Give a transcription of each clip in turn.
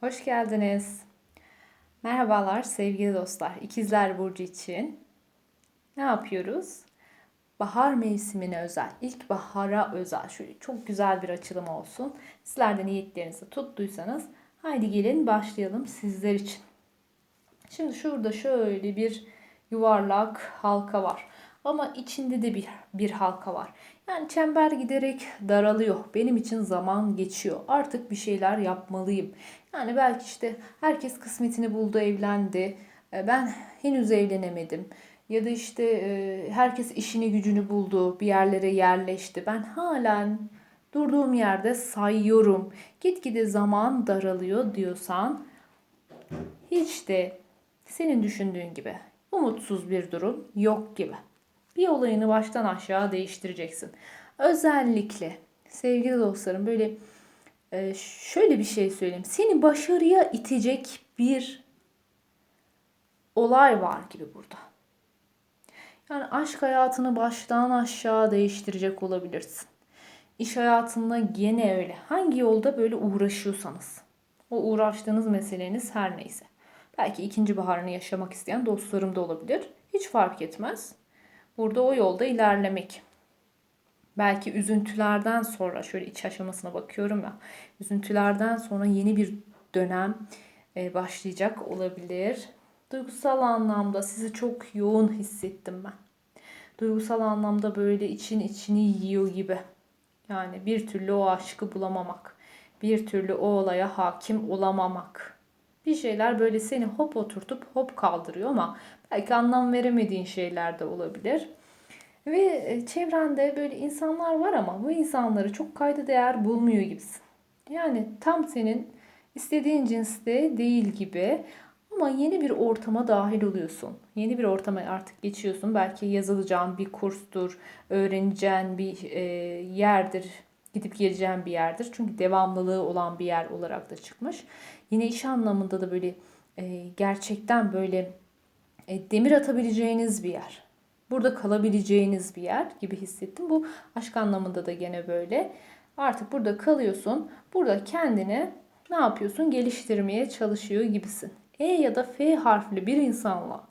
Hoş geldiniz. Merhabalar sevgili dostlar. İkizler Burcu için ne yapıyoruz? Bahar mevsimine özel, ilkbahara özel şöyle çok güzel bir açılım olsun. Sizler de niyetlerinizi tuttuysanız haydi gelin başlayalım sizler için. Şimdi şurada şöyle bir yuvarlak halka var. Ama içinde de bir, bir halka var. Yani çember giderek daralıyor. Benim için zaman geçiyor. Artık bir şeyler yapmalıyım. Yani belki işte herkes kısmetini buldu, evlendi. E, Ben henüz evlenemedim. Ya da işte e, herkes işini gücünü buldu, bir yerlere yerleşti. Ben halen durduğum yerde sayıyorum. Gitgide zaman daralıyor diyorsan hiç de senin düşündüğün gibi umutsuz bir durum yok gibi. Bir olayını baştan aşağı değiştireceksin. Özellikle sevgili dostlarım böyle e, şöyle bir şey söyleyeyim. Seni başarıya itecek bir olay var gibi burada. Yani aşk hayatını baştan aşağı değiştirecek olabilirsin. İş hayatında gene öyle. Hangi yolda böyle uğraşıyorsanız. O uğraştığınız meseleniz her neyse. Belki ikinci baharını yaşamak isteyen dostlarım da olabilir. Hiç fark etmez. Burada o yolda ilerlemek. Belki üzüntülerden sonra şöyle iç aşamasına bakıyorum ya. Üzüntülerden sonra yeni bir dönem e, başlayacak olabilir. Duygusal anlamda sizi çok yoğun hissettim ben. Duygusal anlamda böyle için içini yiyor gibi. Yani bir türlü o aşkı bulamamak. Bir türlü o olaya hakim olamamak. Bir şeyler böyle seni hop oturtup hop kaldırıyor ama belki anlam veremediğin şeyler de olabilir. Ve e, çevrende böyle insanlar var ama bu insanları çok kayda değer bulmuyor gibisin. Yani tam senin istediğin cinste değil gibi ama yeni bir ortama dahil oluyorsun. Yeni bir ortama artık geçiyorsun. Belki yazılacağın bir kurstur, öğreneceğin bir e, yerdir, gidip geleceğin bir yerdir. Çünkü devamlılığı olan bir yer olarak da çıkmış. Yine iş anlamında da böyle e, gerçekten böyle e, demir atabileceğiniz bir yer. Burada kalabileceğiniz bir yer gibi hissettim. Bu aşk anlamında da gene böyle. Artık burada kalıyorsun. Burada kendini ne yapıyorsun? Geliştirmeye çalışıyor gibisin. E ya da F harfli bir insanla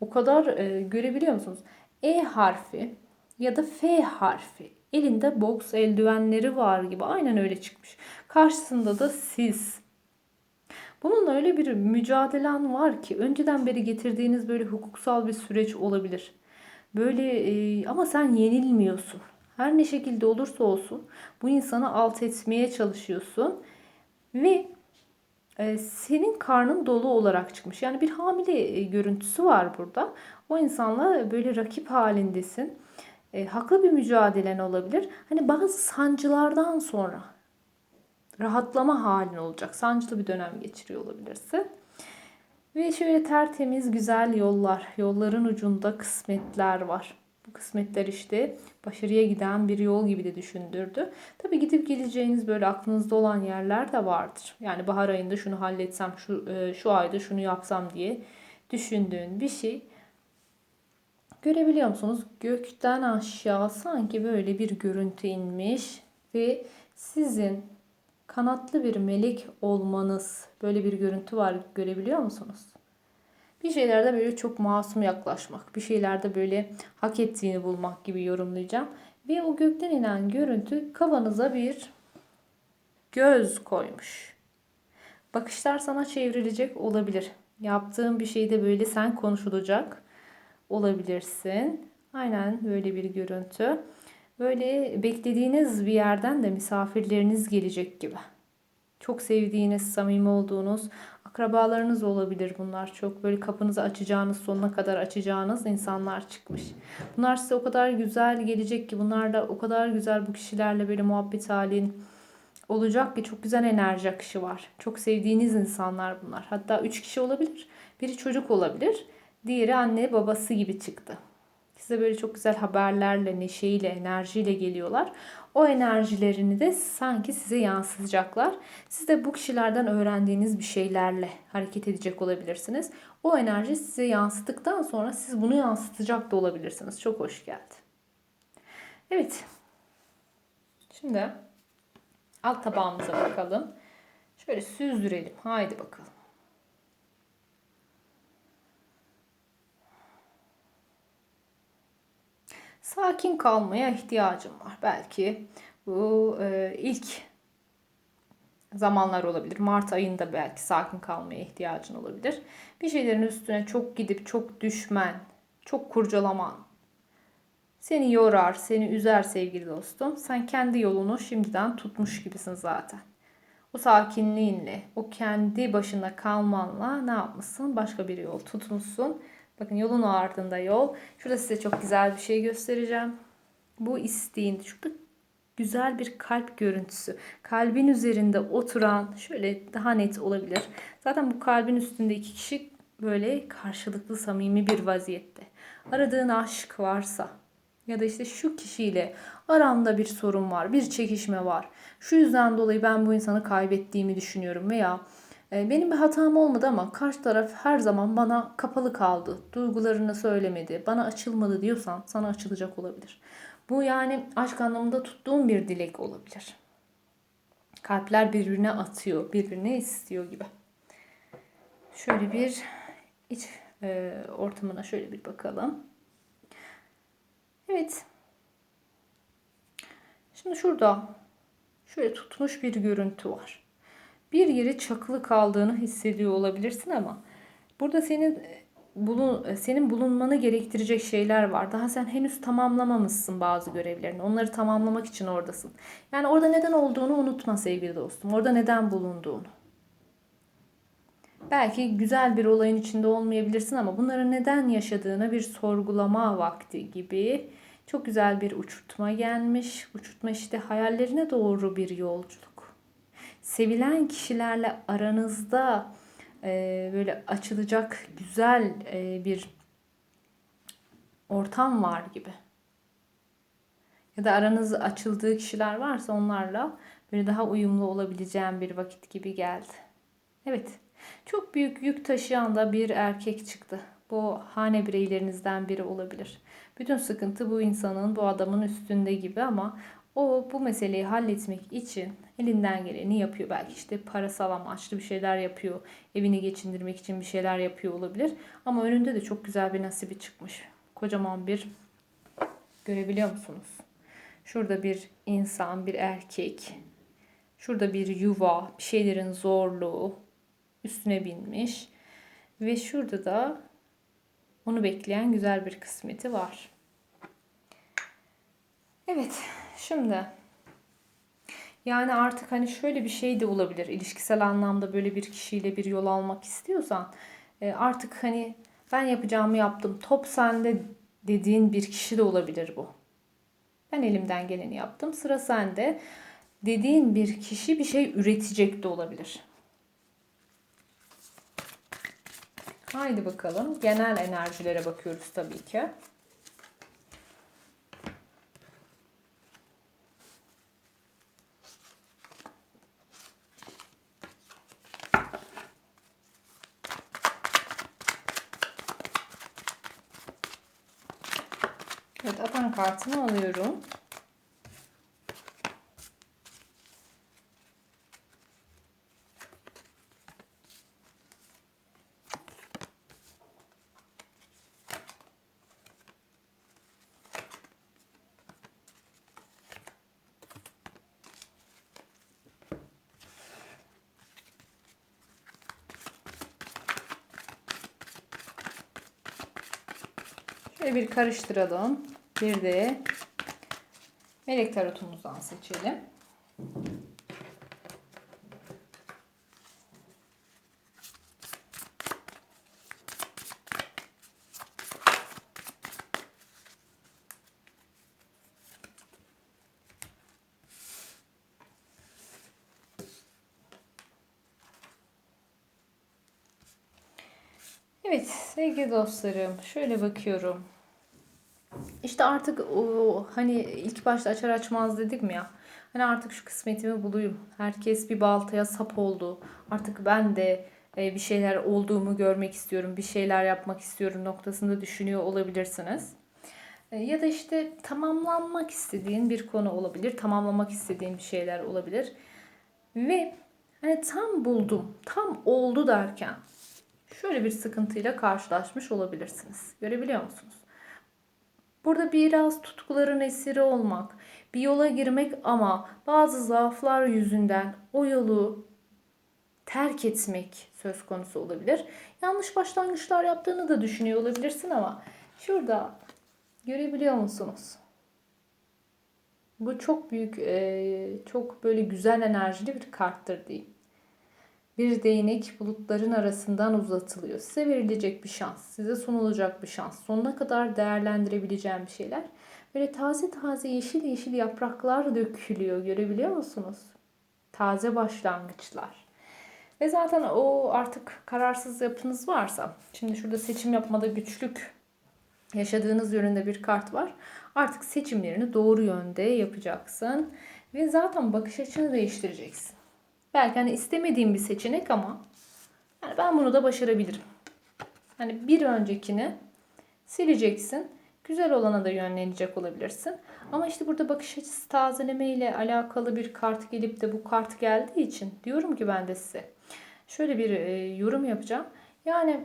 o kadar e, görebiliyor musunuz? E harfi ya da F harfi elinde boks eldivenleri var gibi aynen öyle çıkmış. Karşısında da siz. Bununla öyle bir mücadelen var ki önceden beri getirdiğiniz böyle hukuksal bir süreç olabilir. Böyle e, ama sen yenilmiyorsun. Her ne şekilde olursa olsun bu insanı alt etmeye çalışıyorsun ve e, senin karnın dolu olarak çıkmış. Yani bir hamile e, görüntüsü var burada. O insanla böyle rakip halindesin. E, haklı bir mücadelen olabilir. Hani bazı sancılardan sonra rahatlama halin olacak. Sancılı bir dönem geçiriyor olabilirsin. Ve şöyle tertemiz güzel yollar, yolların ucunda kısmetler var. Bu kısmetler işte başarıya giden bir yol gibi de düşündürdü. Tabi gidip geleceğiniz böyle aklınızda olan yerler de vardır. Yani bahar ayında şunu halletsem, şu, e, şu ayda şunu yapsam diye düşündüğün bir şey. Görebiliyor musunuz? Gökten aşağı sanki böyle bir görüntü inmiş ve sizin kanatlı bir melek olmanız böyle bir görüntü var görebiliyor musunuz? Bir şeylerde böyle çok masum yaklaşmak, bir şeylerde böyle hak ettiğini bulmak gibi yorumlayacağım. Ve o gökten inen görüntü kafanıza bir göz koymuş. Bakışlar sana çevrilecek olabilir. Yaptığın bir şeyde böyle sen konuşulacak olabilirsin. Aynen böyle bir görüntü. Böyle beklediğiniz bir yerden de misafirleriniz gelecek gibi. Çok sevdiğiniz, samimi olduğunuz akrabalarınız olabilir bunlar. Çok böyle kapınızı açacağınız, sonuna kadar açacağınız insanlar çıkmış. Bunlar size o kadar güzel gelecek ki bunlar da o kadar güzel bu kişilerle böyle muhabbet halin olacak ki çok güzel enerji akışı var. Çok sevdiğiniz insanlar bunlar. Hatta üç kişi olabilir. Biri çocuk olabilir. Diğeri anne babası gibi çıktı. Size böyle çok güzel haberlerle, neşeyle, enerjiyle geliyorlar. O enerjilerini de sanki size yansıtacaklar. Siz de bu kişilerden öğrendiğiniz bir şeylerle hareket edecek olabilirsiniz. O enerji size yansıttıktan sonra siz bunu yansıtacak da olabilirsiniz. Çok hoş geldi. Evet. Şimdi alt tabağımıza bakalım. Şöyle süzdürelim. Haydi bakalım. Sakin kalmaya ihtiyacım var. Belki bu e, ilk zamanlar olabilir. Mart ayında belki sakin kalmaya ihtiyacın olabilir. Bir şeylerin üstüne çok gidip çok düşmen, çok kurcalaman seni yorar, seni üzer sevgili dostum. Sen kendi yolunu şimdiden tutmuş gibisin zaten. O sakinliğinle, o kendi başına kalmanla ne yapmışsın? Başka bir yol tutmuşsun. Bakın yolun ardında yol. Şurada size çok güzel bir şey göstereceğim. Bu isteğin, şurada güzel bir kalp görüntüsü. Kalbin üzerinde oturan şöyle daha net olabilir. Zaten bu kalbin üstünde iki kişi böyle karşılıklı samimi bir vaziyette. Aradığın aşk varsa ya da işte şu kişiyle aramda bir sorun var, bir çekişme var. Şu yüzden dolayı ben bu insanı kaybettiğimi düşünüyorum veya benim bir hatam olmadı ama karşı taraf her zaman bana kapalı kaldı. Duygularını söylemedi, bana açılmadı diyorsan sana açılacak olabilir. Bu yani aşk anlamında tuttuğum bir dilek olabilir. Kalpler birbirine atıyor, birbirine istiyor gibi. Şöyle bir iç e, ortamına şöyle bir bakalım. Evet. Şimdi şurada şöyle tutmuş bir görüntü var. Bir yeri çakılı kaldığını hissediyor olabilirsin ama burada senin bulun, senin bulunmanı gerektirecek şeyler var. Daha sen henüz tamamlamamışsın bazı görevlerini. Onları tamamlamak için oradasın. Yani orada neden olduğunu unutma sevgili dostum. Orada neden bulunduğunu. Belki güzel bir olayın içinde olmayabilirsin ama bunları neden yaşadığına bir sorgulama vakti gibi çok güzel bir uçurtma gelmiş. Uçurtma işte hayallerine doğru bir yolculuk. Sevilen kişilerle aranızda e, böyle açılacak güzel e, bir ortam var gibi. Ya da aranız açıldığı kişiler varsa onlarla böyle daha uyumlu olabileceğim bir vakit gibi geldi. Evet. Çok büyük yük taşıyan da bir erkek çıktı. Bu hane bireylerinizden biri olabilir. Bütün sıkıntı bu insanın, bu adamın üstünde gibi ama o bu meseleyi halletmek için elinden geleni yapıyor. Belki işte parasal amaçlı bir şeyler yapıyor. Evini geçindirmek için bir şeyler yapıyor olabilir. Ama önünde de çok güzel bir nasibi çıkmış. Kocaman bir görebiliyor musunuz? Şurada bir insan, bir erkek. Şurada bir yuva, bir şeylerin zorluğu üstüne binmiş. Ve şurada da onu bekleyen güzel bir kısmeti var. Evet, şimdi yani artık hani şöyle bir şey de olabilir. İlişkisel anlamda böyle bir kişiyle bir yol almak istiyorsan e, artık hani ben yapacağımı yaptım. Top sende dediğin bir kişi de olabilir bu. Ben elimden geleni yaptım. Sıra sende dediğin bir kişi bir şey üretecek de olabilir. Haydi bakalım. Genel enerjilere bakıyoruz tabii ki. Evet, atan kartını alıyorum. Şöyle bir karıştıralım. Bir de melek tarotumuzdan seçelim. Evet sevgili dostlarım şöyle bakıyorum. İşte artık o hani ilk başta açar açmaz dedik mi ya. Hani artık şu kısmetimi bulayım. Herkes bir baltaya sap oldu. Artık ben de e, bir şeyler olduğumu görmek istiyorum. Bir şeyler yapmak istiyorum noktasında düşünüyor olabilirsiniz. E, ya da işte tamamlanmak istediğin bir konu olabilir. Tamamlamak istediğin bir şeyler olabilir. Ve Hani tam buldum, tam oldu derken şöyle bir sıkıntıyla karşılaşmış olabilirsiniz. Görebiliyor musunuz? Burada biraz tutkuların esiri olmak, bir yola girmek ama bazı zaaflar yüzünden o yolu terk etmek söz konusu olabilir. Yanlış başlangıçlar yaptığını da düşünüyor olabilirsin ama şurada görebiliyor musunuz? Bu çok büyük, çok böyle güzel enerjili bir karttır diyeyim. Bir değnek bulutların arasından uzatılıyor. Size verilecek bir şans, size sunulacak bir şans. Sonuna kadar değerlendirebileceğim bir şeyler. Böyle taze taze yeşil yeşil yapraklar dökülüyor. Görebiliyor musunuz? Taze başlangıçlar. Ve zaten o artık kararsız yapınız varsa, şimdi şurada seçim yapmada güçlük yaşadığınız yönünde bir kart var. Artık seçimlerini doğru yönde yapacaksın. Ve zaten bakış açını değiştireceksin. Belki hani istemediğim bir seçenek ama yani ben bunu da başarabilirim. Hani bir öncekini sileceksin. Güzel olana da yönlenecek olabilirsin. Ama işte burada bakış açısı tazeleme ile alakalı bir kart gelip de bu kart geldiği için diyorum ki ben de size şöyle bir e, yorum yapacağım. Yani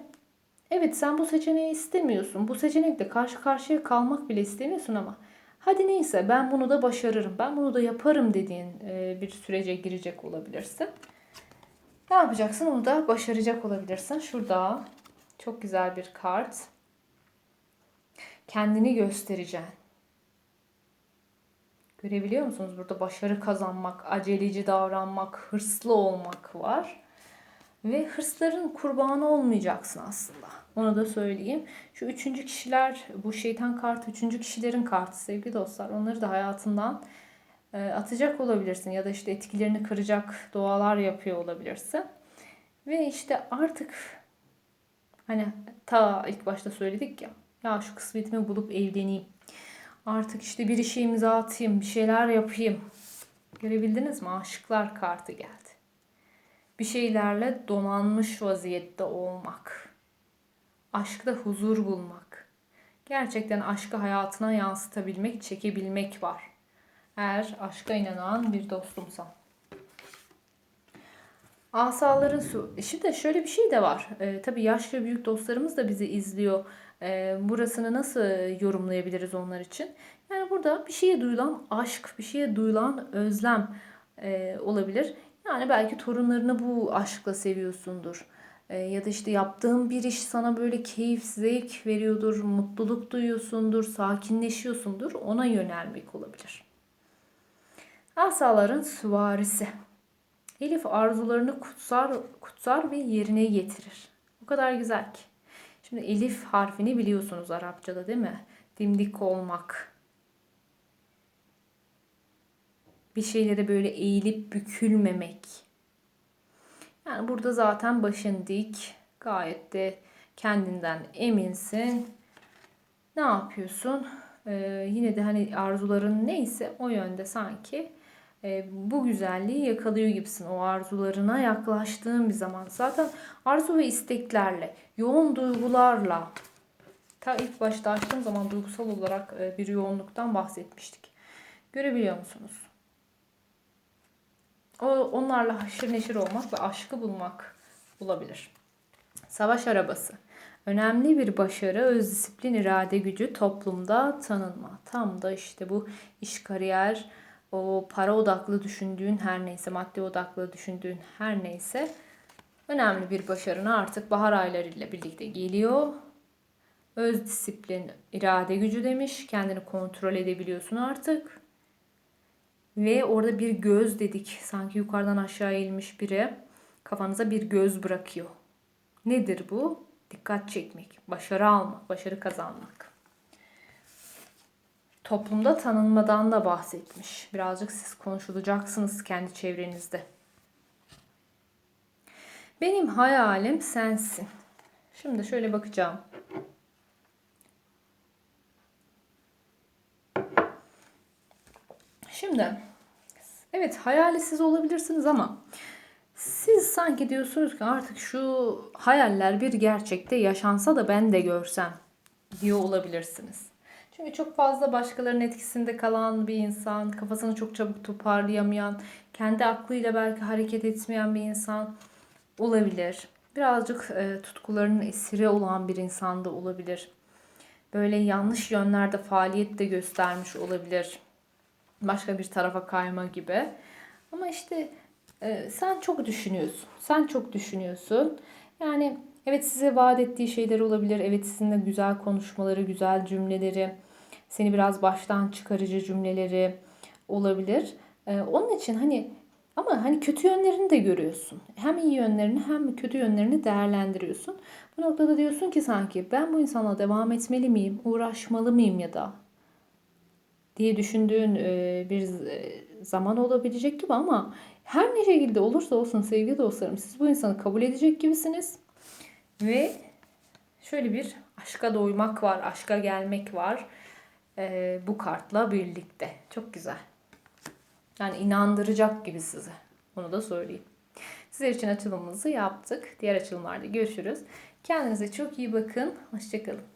evet sen bu seçeneği istemiyorsun. Bu seçenekle karşı karşıya kalmak bile istemiyorsun ama hadi neyse ben bunu da başarırım. Ben bunu da yaparım dediğin e, bir sürece girecek olabilirsin. Ne yapacaksın? Onu da başaracak olabilirsin. Şurada çok güzel bir kart. Kendini göstereceksin. Görebiliyor musunuz? Burada başarı kazanmak, aceleci davranmak, hırslı olmak var. Ve hırsların kurbanı olmayacaksın aslında. Onu da söyleyeyim. Şu üçüncü kişiler, bu şeytan kartı üçüncü kişilerin kartı sevgili dostlar. Onları da hayatından e, atacak olabilirsin. Ya da işte etkilerini kıracak dualar yapıyor olabilirsin. Ve işte artık hani ta ilk başta söyledik ya. Ya şu kısmetimi bulup evleneyim. Artık işte bir işe imza atayım, bir şeyler yapayım. Görebildiniz mi? Aşıklar kartı geldi bir şeylerle donanmış vaziyette olmak. Aşkta huzur bulmak. Gerçekten aşkı hayatına yansıtabilmek, çekebilmek var. Eğer aşka inanan bir dostumsan. Asaların su. Şimdi şöyle bir şey de var. Ee, tabii yaşlı büyük dostlarımız da bizi izliyor. Ee, burasını nasıl yorumlayabiliriz onlar için? Yani burada bir şeye duyulan aşk, bir şeye duyulan özlem e, olabilir. Yani belki torunlarını bu aşkla seviyorsundur. E, ya da işte yaptığın bir iş sana böyle keyif, zevk veriyordur, mutluluk duyuyorsundur, sakinleşiyorsundur. Ona yönelmek olabilir. Asaların süvarisi. Elif arzularını kutsar, kutsar ve yerine getirir. O kadar güzel ki. Şimdi elif harfini biliyorsunuz Arapçada değil mi? Dimdik olmak, bir şeylere böyle eğilip bükülmemek. Yani burada zaten başın dik, gayet de kendinden eminsin. Ne yapıyorsun? Ee, yine de hani arzuların neyse o yönde sanki e, bu güzelliği yakalıyor gibisin. O arzularına yaklaştığın bir zaman. Zaten arzu ve isteklerle, yoğun duygularla ta ilk başta açtığım zaman duygusal olarak e, bir yoğunluktan bahsetmiştik. Görebiliyor musunuz? O, onlarla haşır neşir olmak ve aşkı bulmak olabilir. Savaş arabası. Önemli bir başarı, öz disiplin, irade gücü, toplumda tanınma. Tam da işte bu iş, kariyer, o para odaklı düşündüğün her neyse, maddi odaklı düşündüğün her neyse önemli bir başarına artık bahar aylarıyla birlikte geliyor. Öz disiplin, irade gücü demiş. Kendini kontrol edebiliyorsun artık. Ve orada bir göz dedik. Sanki yukarıdan aşağı eğilmiş biri kafanıza bir göz bırakıyor. Nedir bu? Dikkat çekmek, başarı almak, başarı kazanmak. Toplumda tanınmadan da bahsetmiş. Birazcık siz konuşulacaksınız kendi çevrenizde. Benim hayalim sensin. Şimdi şöyle bakacağım. Şimdi evet hayali siz olabilirsiniz ama siz sanki diyorsunuz ki artık şu hayaller bir gerçekte yaşansa da ben de görsem diyor olabilirsiniz. Çünkü çok fazla başkalarının etkisinde kalan bir insan, kafasını çok çabuk toparlayamayan, Kendi aklıyla belki hareket etmeyen bir insan olabilir. Birazcık e, tutkularının esiri olan bir insan da olabilir. Böyle yanlış yönlerde faaliyet de göstermiş olabilir. Başka bir tarafa kayma gibi. Ama işte e, sen çok düşünüyorsun. Sen çok düşünüyorsun. Yani evet size vaat ettiği şeyler olabilir. Evet sizinle güzel konuşmaları, güzel cümleleri, seni biraz baştan çıkarıcı cümleleri olabilir. E, onun için hani ama hani kötü yönlerini de görüyorsun. Hem iyi yönlerini hem kötü yönlerini değerlendiriyorsun. Bu noktada diyorsun ki sanki ben bu insanla devam etmeli miyim, uğraşmalı mıyım ya da diye düşündüğün e, bir e, zaman olabilecek gibi ama her ne şekilde olursa olsun sevgili dostlarım siz bu insanı kabul edecek gibisiniz. Ve şöyle bir aşka doymak var, aşka gelmek var e, bu kartla birlikte. Çok güzel. Yani inandıracak gibi size. Onu da söyleyeyim. Sizler için açılımımızı yaptık. Diğer açılımlarda görüşürüz. Kendinize çok iyi bakın. Hoşçakalın.